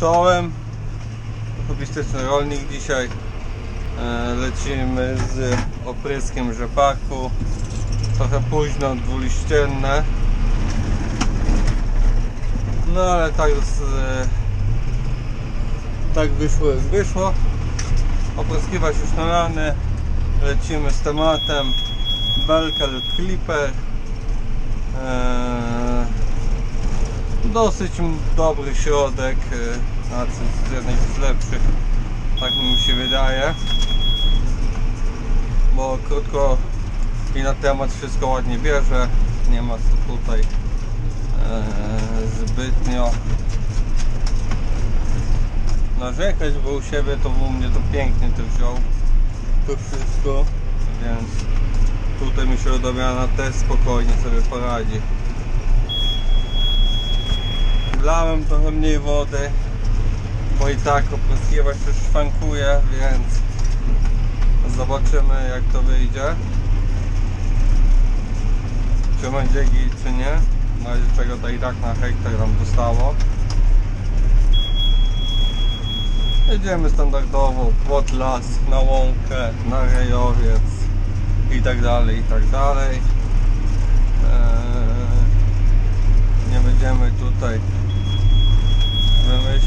Czołem. Hobistyczny rolnik dzisiaj. E, Lecimy z opryskiem rzepaku. Trochę późno, dwuliścienne. No ale tak z, e, tak wyszło jak wyszło. Opryskiwać już nalany. Lecimy z tematem. Belkel Clipper. Eee, dosyć dobry środek, e, znaczy jednej z lepszych, tak mi się wydaje. Bo krótko i na temat wszystko ładnie bierze, nie ma tutaj e, zbytnio narzekać, bo u siebie to u mnie to pięknie to wziął to wszystko, więc tutaj myślę, że Damiana też spokojnie sobie poradzi. Wlałem trochę mniej wody, bo i tak opryskiwać już szwankuje, więc zobaczymy jak to wyjdzie. Czy będzie git, czy nie. Na razie czego to i tak na hektar nam dostało. Jedziemy standardowo pod las, na łąkę, na rejowiec i tak dalej, i tak dalej. Eee, nie będziemy tutaj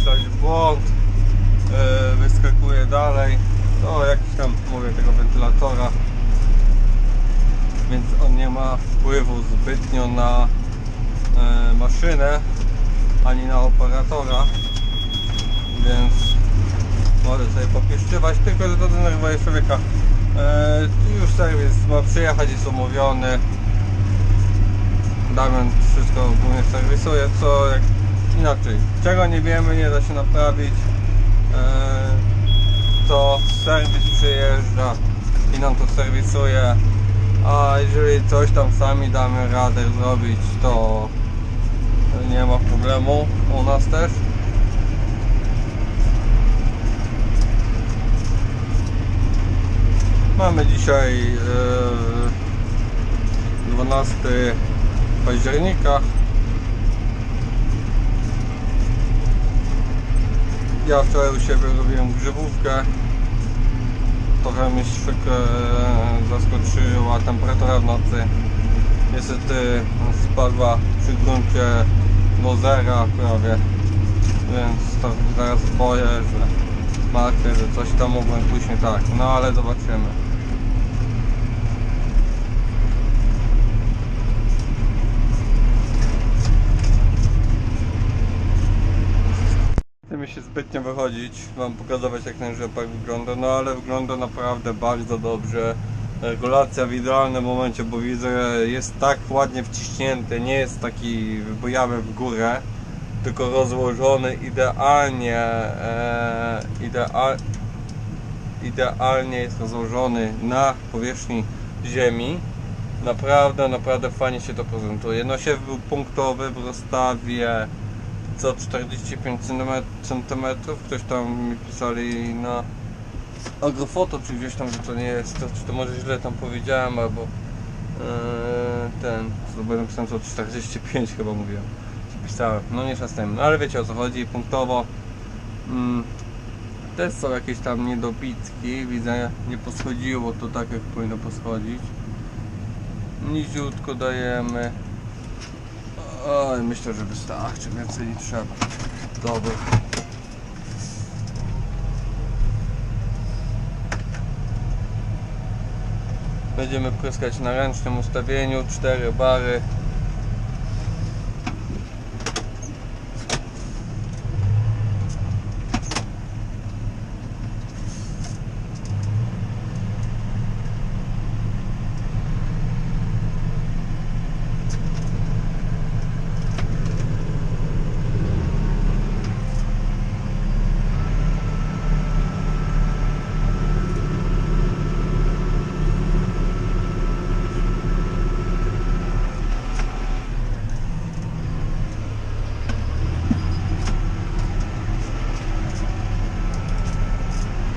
wymyślać błąd. Eee, wyskakuje dalej. To jakiś tam, mówię, tego wentylatora. Więc on nie ma wpływu zbytnio na e, maszynę ani na operatora. Więc może sobie popieszczywać, tylko że to denerwuje człowieka. E, już serwis ma przyjechać, jest umówiony. Damian wszystko ogólnie serwisuje, co jak inaczej. Czego nie wiemy, nie da się naprawić. E, to serwis przyjeżdża i nam to serwisuje. A jeżeli coś tam sami damy radę zrobić, to nie ma problemu u nas też. Mamy dzisiaj e, 12 października. Ja wczoraj u siebie robiłem grzybówkę. Trochę mnie szwyk e, zaskoczyła temperatura w nocy. Niestety spadła przy gruncie do zera prawie. Więc to zaraz boję, że martwię, że coś tam mogłem pójść nie tak. No ale zobaczymy. Się zbytnio wychodzić, wam pokazywać jak ten rzepak wygląda, no ale wygląda naprawdę bardzo dobrze. Regulacja w idealnym momencie, bo widzę, jest tak ładnie wciśnięty, nie jest taki wybojawy w górę, tylko rozłożony idealnie, e, ideal, idealnie jest rozłożony na powierzchni ziemi. Naprawdę, naprawdę fajnie się to prezentuje. No siew był punktowy w rozstawie co 45 cm. Ktoś tam mi pisali na agrofoto, czy gdzieś tam, że to nie jest, to, czy to może źle tam powiedziałem, albo e, ten, co byłem napisałem co 45 chyba mówiłem, czy pisałem, no nie tym, no ale wiecie o co chodzi, punktowo. Mm, też są jakieś tam niedobitki, widzę, nie poschodziło to tak jak powinno poschodzić. Niziutko dajemy. Oj, myślę, że wystarczy, więcej nie trzeba. Dobra. Będziemy pryskać na ręcznym ustawieniu, 4 bary.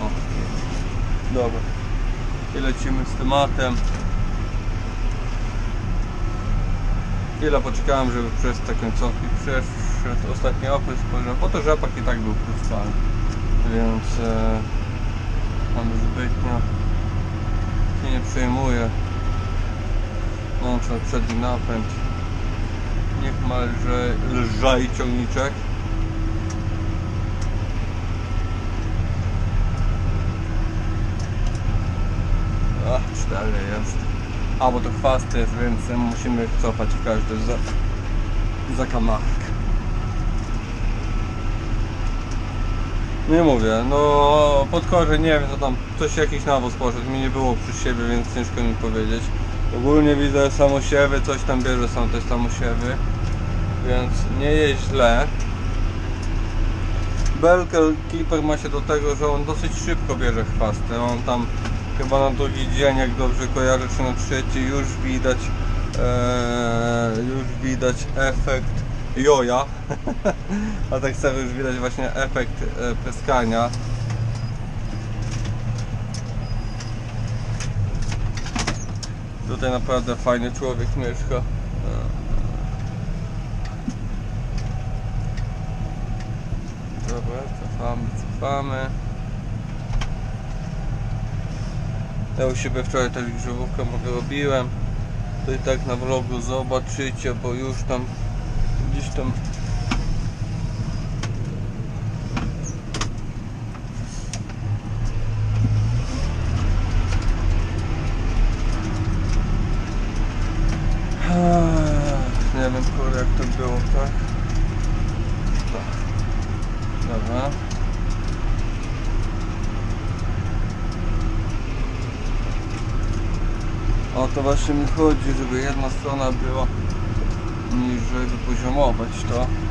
O. Dobra. I Chwilę poczekałem, żeby przez te końcówki przeszły. przed ostatni okres spojrzałem, bo to rzepak i tak był puszczany, więc e, tam zbytnio się nie przejmuję. Włączę przedni napęd. Niech ma lże, lżej ciągniczek. Ach, cztery jest. A, bo to chwasty jest, więc musimy cofać każdy za, za kamachek. Nie mówię, no podkorze nie wiem co tam, ktoś jakiś nawóz poszedł, mi nie było przy siebie, więc ciężko mi powiedzieć. Ogólnie widzę samosiewy, coś tam bierze są też samosiewy, więc nie jest źle. Belkel Clipper ma się do tego, że on dosyć szybko bierze chwasty, on tam chyba na drugi dzień, jak dobrze kojarzę, czy na trzeci. Już widać e, już widać efekt joja. A tak samo już widać właśnie efekt e, tutaj naprawdę fajny człowiek mieszka dobra, cofamy, cofamy Ja u siebie wczoraj grzybówkę mówię robiłem. To i tak na vlogu zobaczycie, bo już tam gdzieś tam Nie wiem jak to było, tak? Tak. Dobra. To właśnie mi chodzi, żeby jedna strona była niżej, wypoziomować to.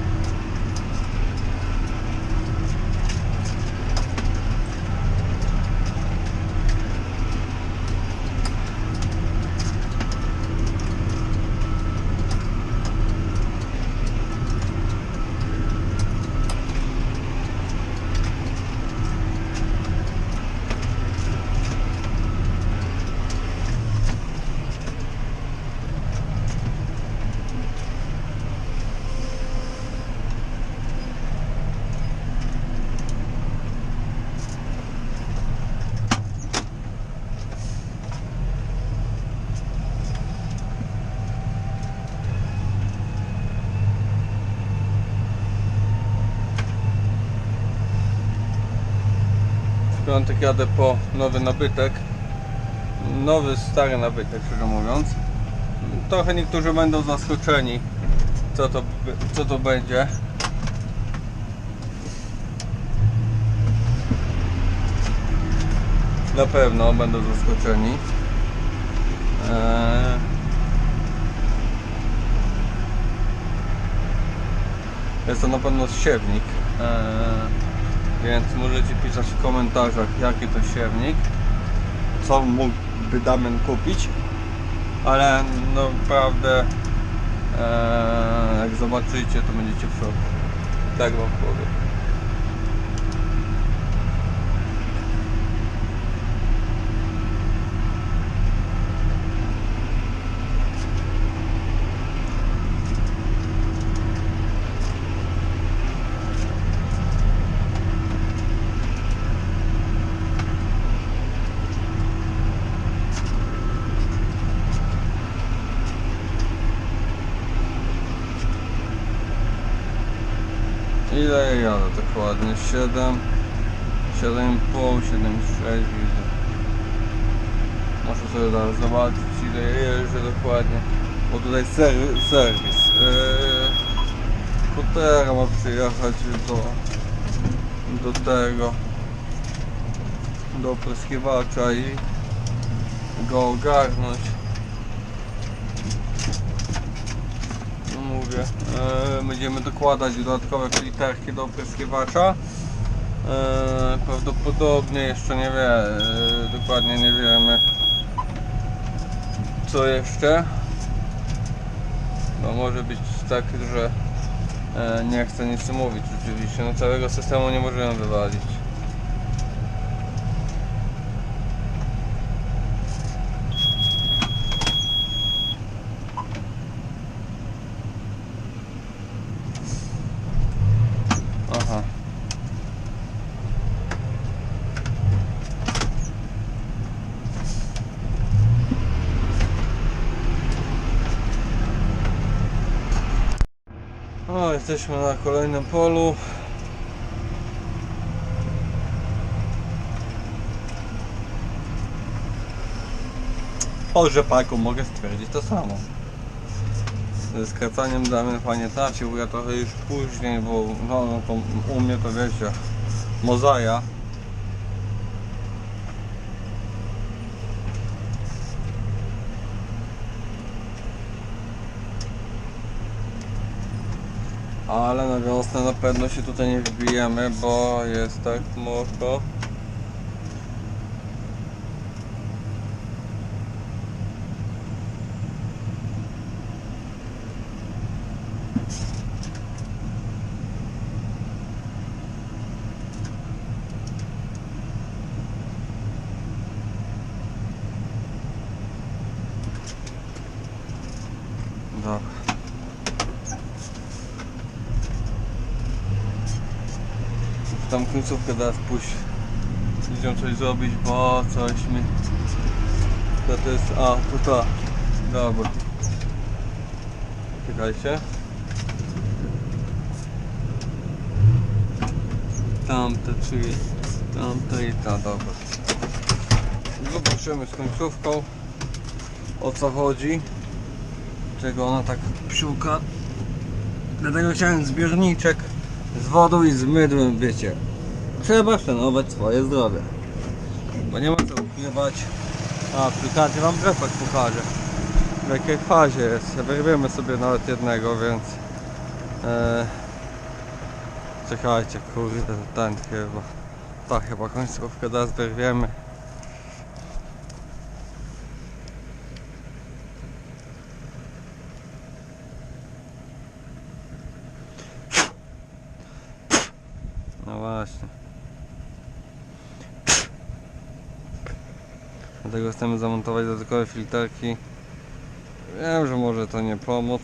Piątek jadę po nowy nabytek. Nowy, stary nabytek, szczerze mówiąc. Trochę niektórzy będą zaskoczeni, co to, co to będzie. Na pewno będą zaskoczeni. Eee... Jest to na pewno siewnik. Eee... Więc możecie pisać w komentarzach jaki to siewnik, co mógłby Damian kupić, ale no naprawdę e, jak zobaczycie to będziecie w szoku. Tak wam powiem. Ile ja jadę dokładnie? 7 7,5, 7,6 widzę. Muszę sobie zaraz zobaczyć ile jeżdżę dokładnie. Bo tutaj ser, serwis. Yy, Kutera ma przyjechać do, do tego do opryskiwacza i go ogarnąć. No mówię, e, będziemy dokładać dodatkowe filterki do opryskiwacza. E, prawdopodobnie jeszcze nie wie, e, dokładnie nie wiemy co jeszcze. No może być tak, że nie chcę nic mówić oczywiście, no całego systemu nie możemy wywalić. Jesteśmy na kolejnym polu. Po rzepaku mogę stwierdzić to samo. Ze skracaniem Damian fajnie tracił, ja trochę już później, bo no, no u mnie to wiecie, mozaja. Ale na wiosnę na pewno się tutaj nie wbijemy, bo jest tak mokro. Dobra. Tam końcówkę teraz pójść. Idziemy coś zrobić, bo coś mi... To, to jest... A, to to. Dobra. Czekajcie. Tamte, czyli... Tamte i ta, dobra. Zobaczymy z końcówką o co chodzi. Czego ona tak psiuka. Dlatego chciałem zbiorniczek z wodą i z mydłem, wiecie. Trzeba szanować swoje zdrowie. Bo nie ma co ukrywać. A, aplikacji wam rzepak pokażę. W jakiej fazie jest. Wyrwiemy sobie nawet jednego, więc... E, czekajcie, kurde, ten chyba. Tak, chyba końcówkę teraz wyrwiemy. No właśnie. Dlatego chcemy zamontować dodatkowe filterki. Wiem, że może to nie pomóc,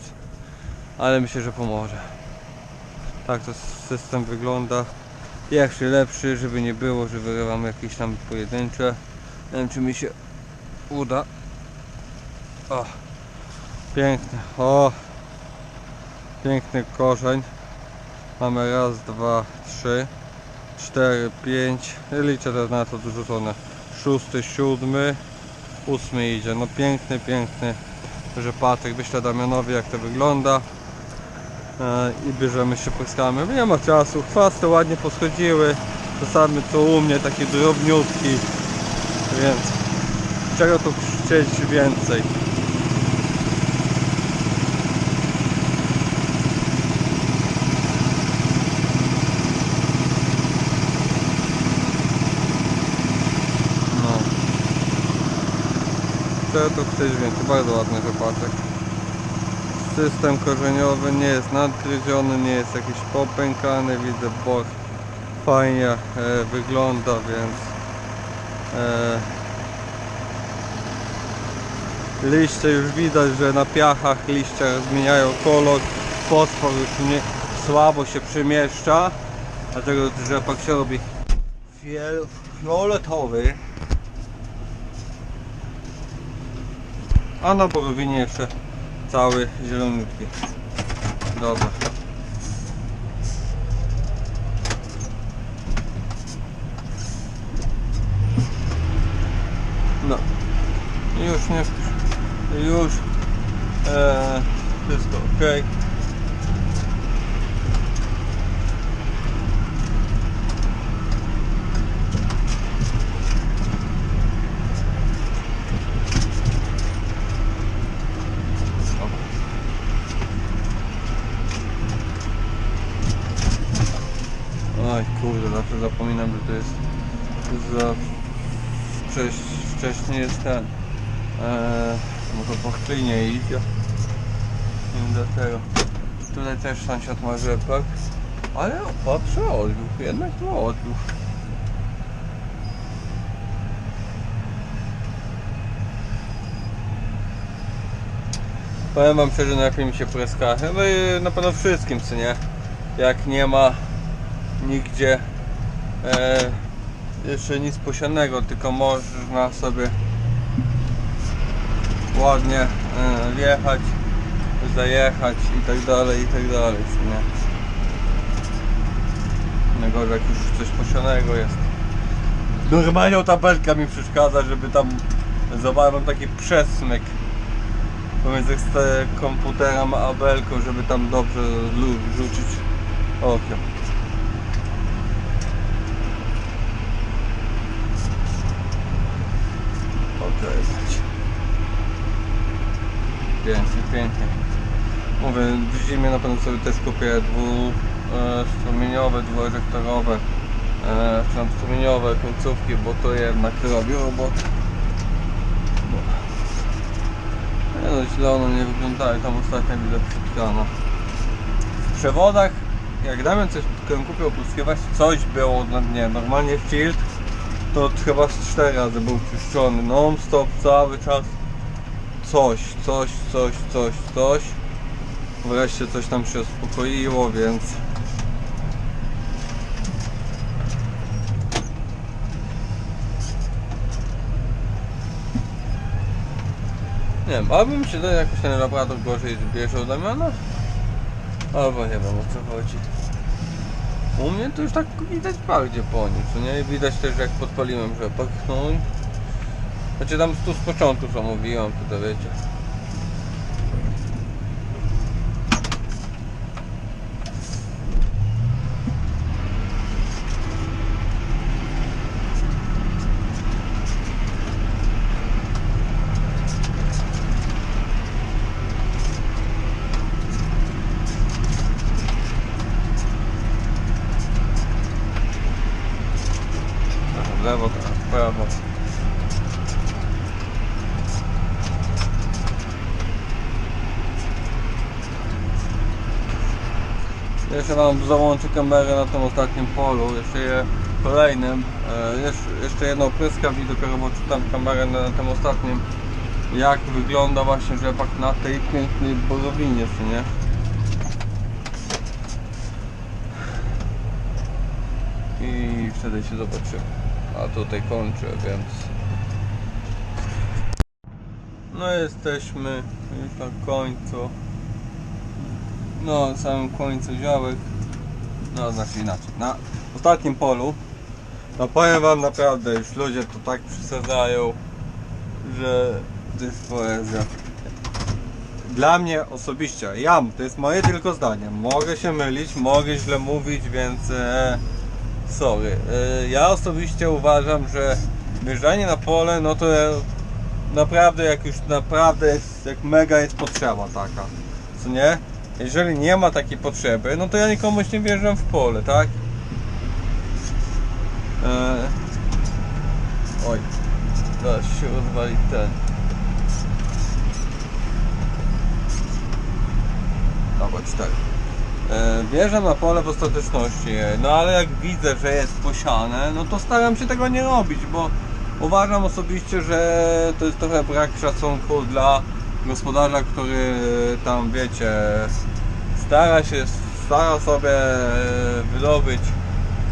ale myślę, że pomoże. Tak to system wygląda. Jeszcze lepszy, żeby nie było, że wyrywam jakieś tam pojedyncze. Nie wiem, czy mi się uda. O, piękny. O, piękny korzeń. Mamy raz, dwa, trzy, cztery, pięć. Liczę na to dorzucone. Szósty, siódmy, ósmy idzie. No piękny, piękny rzepaczek. Wyślę Damianowi jak to wygląda. E, I bierzemy się pryskamy. Nie ma czasu. Chwasty ładnie poschodziły. Same co u mnie, takie drobniutki. Więc czego tu chcieć więcej? Tu chcieć więcej? Bardzo ładny rzepaczek. System korzeniowy nie jest nadgryziony, nie jest jakiś popękany. Widzę, bo fajnie e, wygląda, więc e, liście już widać, że na piachach liście zmieniają kolor. Fosfor już nie, słabo się przemieszcza, dlatego rzepak się robi fioletowy. A na borowinie jeszcze cały zieloniutki. Dobra. No. Już nie już e, wszystko ok. Oj kurde, zawsze zapominam, że to jest za wcześ, wcześniej jest ten eee, może po chlinie idzie. I dlatego tutaj też sąsiad ma rzepak ale patrzę odbiór, jednak ma Powiem wam szczerze, najlepiej mi się pryska. Chyba na pewno wszystkim, co nie? Jak nie ma nigdzie e, jeszcze nic posianego, tylko można sobie ładnie e, wjechać, zajechać i tak dalej, i tak dalej, nie? Najgorzej jak już coś posianego jest. Normalnie tabelka mi przeszkadza, żeby tam zawarłem taki przesmyk pomiędzy komputerem a belką, żeby tam dobrze rzucić okiem. Pięknie. Mówię, w zimie na pewno sobie też kupię dwustrumieniowe, dwurektorowe, e, strumieniowe końcówki, bo to jednak robi robotę. No. Nie no, źle one nie wyglądają, tam ostatnio widzę przytkano. W przewodach, jak Damian coś kupił opłuskiwać, coś było na dnie. Normalnie filt to chyba z cztery razy był czyszczony, non stop, cały czas. Coś, coś, coś, coś, coś. Wreszcie coś tam się uspokoiło, więc... Nie wiem, albo mi się da jakoś ten laborator gorzej bierze od Damiana, albo nie wiem o co chodzi. U mnie to już tak widać bardziej po nim, co nie? Widać też jak podpaliłem rzepak, no. Znaczy tam tu z początku co mówiłem, to, to wiecie. Trochę w lewo, trochę w prawo. Jeszcze mam załączę kamerę na tym ostatnim polu, jeszcze je kolejnym. E, jeszcze, jedno pryskam i dopiero odczytam kamerę na, na tym ostatnim. Jak wygląda właśnie rzepak na tej pięknej borowinie, czy nie? I wtedy się zobaczymy. A tutaj kończę, więc... No jesteśmy już na końcu. No, na samym końcu działek. No, znaczy inaczej. Na ostatnim polu. No powiem wam naprawdę, już ludzie to tak przesadzają, że to jest poezja. Dla mnie osobiście, ja, to jest moje tylko zdanie. Mogę się mylić, mogę źle mówić, więc e, sorry. E, ja osobiście uważam, że wjeżdżanie na pole, no to naprawdę jak już naprawdę jest, jak mega jest potrzeba taka, co nie? Jeżeli nie ma takiej potrzeby, no to ja nikomuś nie wjeżdżam w pole, tak? E, oj, zaraz się rozwali ten. Dobra, cztery. E, Wjeżdżam na pole w ostateczności, no ale jak widzę, że jest posiane, no to staram się tego nie robić, bo uważam osobiście, że to jest trochę brak szacunku dla gospodarza, który tam wiecie, stara się, stara sobie wydobyć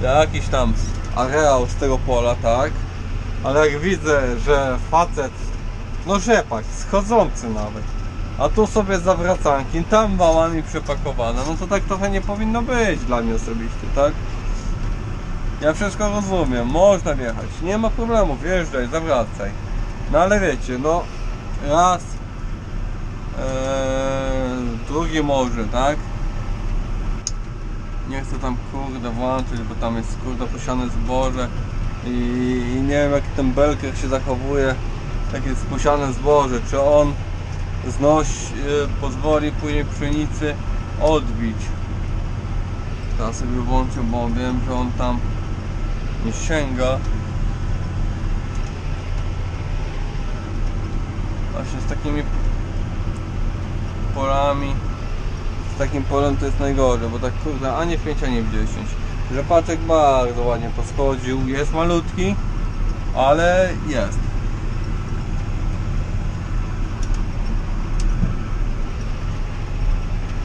jakiś tam areał z tego pola, tak? Ale jak widzę, że facet, no rzepak, schodzący nawet, a tu sobie zawracanki, tam wałami przepakowane, no to tak trochę nie powinno być dla mnie osobiście, tak? Ja wszystko rozumiem, można wjechać, nie ma problemu, wjeżdżaj, zawracaj. No ale wiecie, no raz, Eee, drugi może, tak? Nie chcę tam kurde włączyć, bo tam jest kurde posiane zboże i, i nie wiem jak ten belker się zachowuje, jak jest posiane zboże, czy on znoś, e, pozwoli później pszenicy odbić. Teraz sobie włączę, bo wiem, że on tam nie sięga. Właśnie z takimi polami. Z takim polem to jest najgorzej, bo tak kurde ani w 5, ani w 10 rzepaczek bardzo ładnie poschodził, jest malutki ale jest.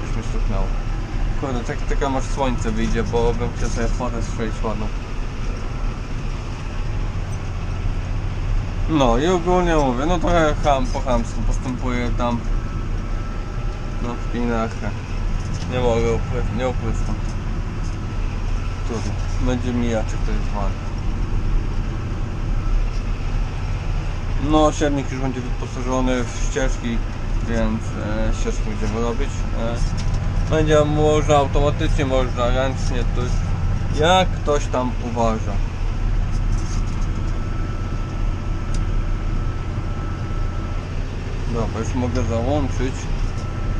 Już mi stuknęło. Kurde, tak, taka masz słońce wyjdzie, bo bym chciał sobie fotę strzelić ładną. No i ogólnie mówię, no trochę ham, po chamsku postępuję tam no w pinach nie mogę upływ, nie upłystam. trudno. Będzie mijać, jak to jest wali. No, siewnik już będzie wyposażony w ścieżki, więc e, ścieżki będziemy robić. E, będzie można automatycznie, można ręcznie, to jak ktoś tam uważa. Dobra, już mogę załączyć.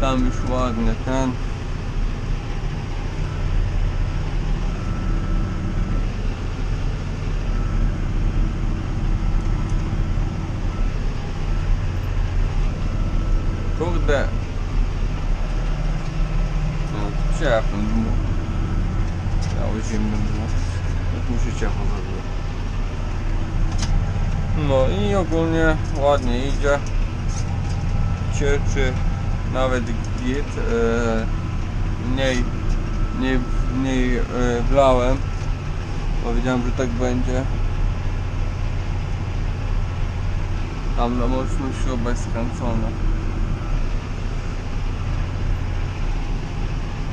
Tam już ładnie ten. Kurde. No, ciepłem dmu. Miało zimnym dmu. Jak mi się ciepło zrobiło. No i ogólnie ładnie idzie. Cieczy nawet git. E, mniej, mniej, mniej e, wlałem. Bo wiedziałem, że tak będzie. Tam na mocno śruba jest skręcona.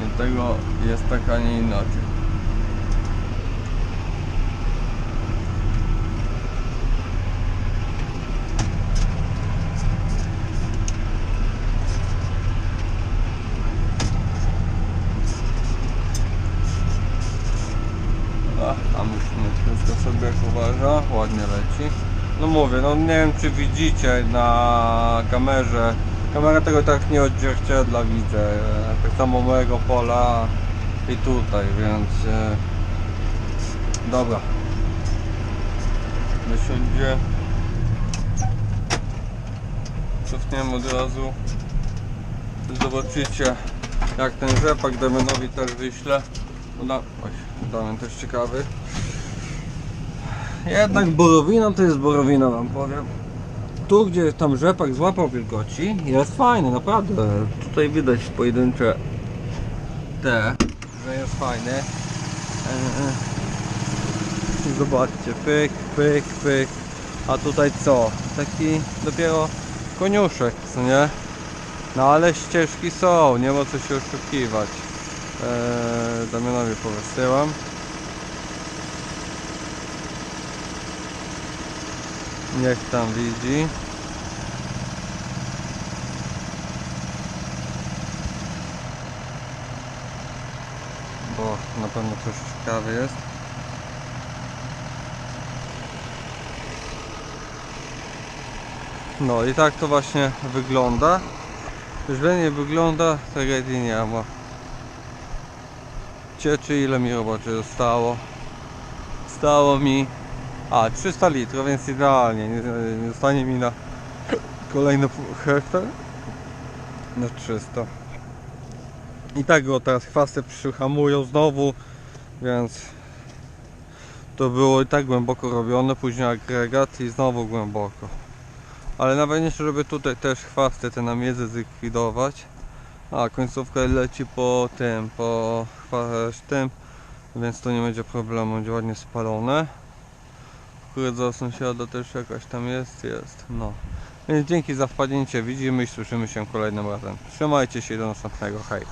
Dlatego jest tak, a nie inaczej. Ach, tam już nie wszystko sobie jak uważa, ładnie leci. No mówię, no nie wiem czy widzicie na kamerze. Kamera tego tak nie odzwierciedla, widzę. Tak samo mojego pola i tutaj, więc e, dobra. Wysiądzie. Cofniemy od razu. Zobaczycie jak ten rzepak Damianowi też wyślę. No, oj, Damian też ciekawy. Jednak borowina to jest borowina wam powiem. Tu gdzie tam rzepak złapał wilgoci jest fajny, naprawdę. Tutaj widać pojedyncze te, że jest fajny. E, e. Zobaczcie, pyk, pyk, pyk. A tutaj co? Taki dopiero koniuszek, co nie? No ale ścieżki są, nie ma co się oszukiwać. Eee, Damianowi powysyłam. Niech tam widzi. Bo na pewno coś ciekawy jest. No i tak to właśnie wygląda. Źle nie wygląda, tragedii nie ma. Cieczy ile mi roboczy zostało. Stało mi a 300 litrów, więc idealnie. Nie, nie zostanie mi na kolejny hektar. Na 300. I tak go teraz chwasty przyhamują znowu, więc to było i tak głęboko robione, później agregat i znowu głęboko. Ale najważniejsze, żeby tutaj też chwasty te namiedzy zlikwidować. A końcówka leci po tym, po tym, więc to nie będzie problemu, będzie ładnie spalone. Kukurydza sąsiada też jakaś tam jest, jest, no. Więc dzięki za wpadnięcie, widzimy i słyszymy się kolejnym razem. Trzymajcie się do następnego, hej.